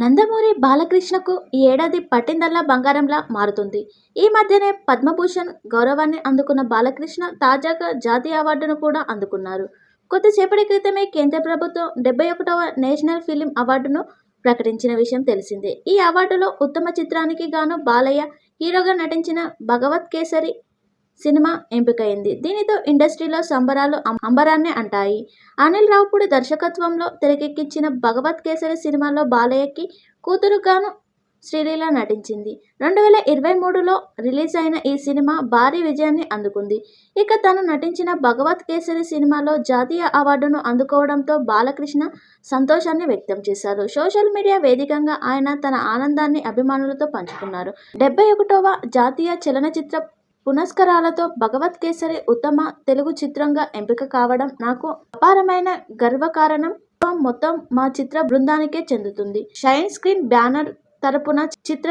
నందమూరి బాలకృష్ణకు ఈ ఏడాది పట్టిందల్లా బంగారంలా మారుతుంది. ఈ మధ్యనే పద్మభూషణ్ గౌరవాన్ని అందుకున్న బాలకృష్ణ తాజాగా జాతీయ అవార్డును కూడా అందుకున్నారు. కొద్దిసేపటి క్రితమే కేంద్ర ప్రభుత్వం డెబ్బై ఒకటవ నేషనల్ ఫిలిం అవార్డును ప్రకటించిన విషయం తెలిసిందే. ఈ అవార్డులో ఉత్తమ చిత్రానికి గాను బాలయ్య హీరోగా నటించిన భగవత్ కేసరి సినిమా ఎంపికైంది. దీనితో ఇండస్ట్రీలో సంబరాలు అంబరాన్నే అంటాయి. అనిల్ రావుపూడి దర్శకత్వంలో తెరకెక్కించిన భగవత్ కేసరి సినిమాలో బాలయ్యకి కూతురుగాను శ్రీలీల నటించింది. రెండు వేల ఇరవై మూడులో రిలీజ్ అయిన ఈ సినిమా భారీ విజయాన్ని అందుకుంది. ఇక తను నటించిన భగవత్ కేసరి సినిమాలో జాతీయ అవార్డును అందుకోవడంతో బాలకృష్ణ సంతోషాన్ని వ్యక్తం చేశారు. సోషల్ మీడియా వేదికగా ఆయన తన ఆనందాన్ని అభిమానులతో పంచుకున్నారు. డెబ్బై ఒకటవ జాతీయ చలనచిత్ర పునస్కారాలతో భగవత్ కేసరి ఉత్తమ తెలుగు చిత్రంగా ఎంపిక కావడం నాకు అపారమైన గర్వకారణం మొత్తం మా చిత్ర బృందానికే చెందుతుంది. షైన్ స్క్రీన్ బ్యానర్ తరపున చిత్ర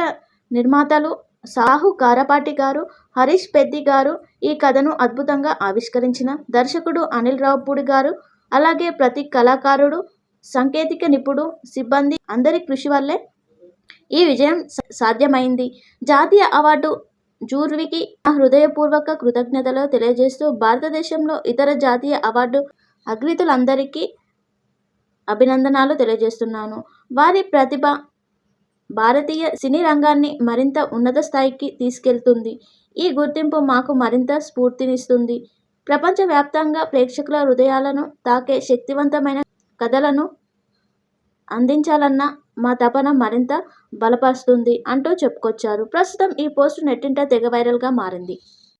నిర్మాతలు సాహు కారపాటి గారు, హరీష్ పెద్ది గారు ఈ కథను అద్భుతంగా ఆవిష్కరించిన దర్శకుడు అనిల్ రావుపూడి గారు, అలాగే ప్రతి కళాకారుడు, సాంకేతిక నిపుణుడు, సిబ్బంది అందరి కృషి వల్లే ఈ విజయం సాధ్యమైంది. జాతీయ అవార్డు జూర్వికి హృదయపూర్వక కృతజ్ఞతలు తెలియజేస్తూ భారతదేశంలో ఇతర జాతీయ అవార్డు అగ్రితులందరికీ అభినందనాలు తెలియజేస్తున్నాను. వారి ప్రతిభ భారతీయ సినీ రంగాన్ని మరింత ఉన్నత స్థాయికి తీసుకెళ్తుంది. ఈ గుర్తింపు మాకు మరింత స్ఫూర్తినిస్తుంది. ప్రపంచవ్యాప్తంగా ప్రేక్షకుల హృదయాలను తాకే శక్తివంతమైన కథలను అందించాలన్న మా తపన మరింత బలపరుస్తుంది అంటూ చెప్పుకొచ్చారు. ప్రస్తుతం ఈ పోస్టు నెట్టింట తెగ వైరల్గా మారింది.